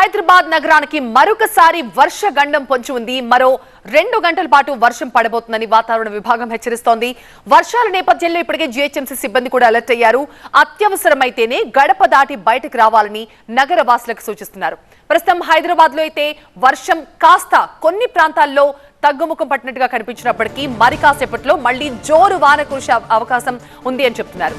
హైదరాబాద్ నగరానికి మరొకసారి వర్ష గండం పొంచి ఉంది. మరో రెండు గంటల పాటు వర్షం పడబోతుందని వాతావరణ విభాగం హెచ్చరిస్తోంది. వర్షాల నేపథ్యంలో ఇప్పటికే జీహెచ్ఎంసీ సిబ్బంది కూడా అలర్ట్ అయ్యారు. అత్యవసరమైతేనే గడప దాటి బయటకు రావాలని నగర వాసులకు సూచిస్తున్నారు. ప్రస్తుతం హైదరాబాద్లో అయితే వర్షం కాస్త కొన్ని ప్రాంతాల్లో తగ్గుముఖం పట్టినట్టుగా కనిపించినప్పటికీ మరి కాసేపట్లో మళ్ళీ జోరు వాన కురిసే అవకాశం ఉంది అని చెప్తున్నారు.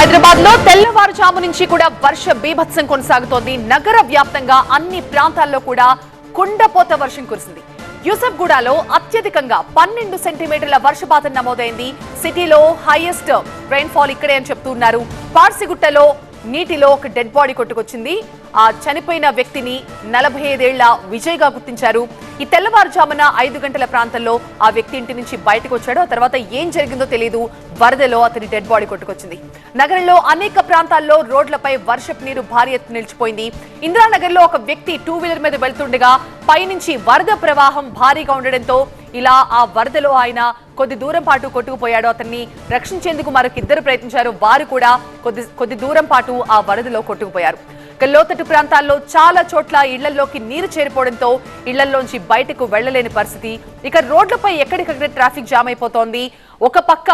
హైదరాబాద్లో తెల్లవారుజాము నుంచి కూడా వర్ష బీభత్సం కొనసాగుతోంది. నగర వ్యాప్తంగా అన్ని ప్రాంతాల్లో కూడా కుండపోత వర్షం కురిసింది. యూసఫ్గూడలో అత్యధికంగా పన్నెండు సెంటీమీటర్ల వర్షపాతం నమోదైంది. సిటీలో హైయెస్ట్ రెయిన్ఫాల్ ఇక్కడే అని చెప్తున్నారు పార్సిగుట్టలో నీటిలో ఒక డెడ్ బాడీ కొట్టుకొచ్చింది. ఆ చనిపోయిన వ్యక్తిని నలభై ఐదేళ్ళ విజయ్గా గుర్తించారు. ఈ తెల్లవారుజామున ఐదు గంటల ప్రాంతంలో ఆ వ్యక్తి ఇంటి నుంచి బయటకు వచ్చాడు. ఆ తర్వాత ఏం జరిగిందో తెలియదు వరదలో అతని డెడ్ బాడీ కొట్టుకొచ్చింది. నగరంలో అనేక ప్రాంతాల్లో రోడ్లపై వర్షపు నీరు భారీ ఎత్తున నిలిచిపోయింది. ఇందిరానగర్లో ఒక వ్యక్తి టూ వీలర్ మీద వెళ్తుండగా పైనుంచి వరద ప్రవాహం భారీగా ఉండడంతో ఇలా ఆ వరదలో ఆయన కొద్ది దూరం పాటు కొట్టుకుపోయాడు. అతన్ని రక్షించేందుకు మరొక ఇద్దరు ప్రయత్నించారు. వారు కూడా కొద్ది కొద్ది దూరం పాటు ఆ వరదలో కొట్టుకుపోయారు. ఇక లోతట్టు ప్రాంతాల్లో చాలా చోట్ల ఇళ్ళలోకి నీరు చేరిపోవడంతో ఇళ్ళలోంచి బయటకు వెళ్ళలేని పరిస్థితి. ఇక రోడ్లపై ఎక్కడికక్కడ ట్రాఫిక్ జామ్ అయిపోతోంది. ఒక పక్క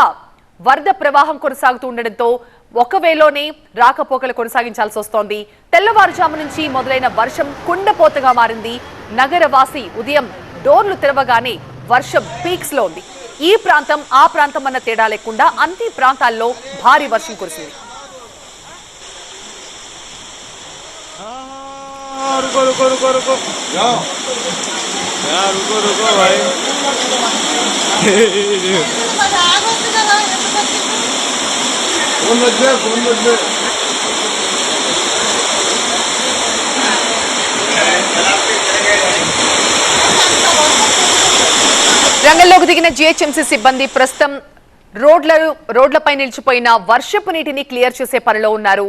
వరద ప్రవాహం కొనసాగుతూ ఉండడంతో ఒకవేళనే రాకపోకలు కొనసాగించాల్సి వస్తోంది. తెల్లవారుజాము నుంచి మొదలైన వర్షం కుండపోతగా మారింది. నగరవాసి ఉదయం డోర్లు తెరవగానే వర్షం పీక్స్లో ఉంది. ఈ ప్రాంతం ఆ ప్రాంతం అన్న తేడా లేకుండా అన్ని ప్రాంతాల్లో భారీ వర్షం కురిసింది. हाँ, रुको रुको रुको रुको जाओ यार रुको रुको भाई फोन मत दे फोन मत दे రంగంలోకి దిగిన జీహెచ్ఎంసీ సిబ్బంది ప్రస్తుతం రోడ్ల రోడ్లపై నిలిచిపోయిన వర్షపు నీటిని క్లియర్ చేసే పనిలో ఉన్నారు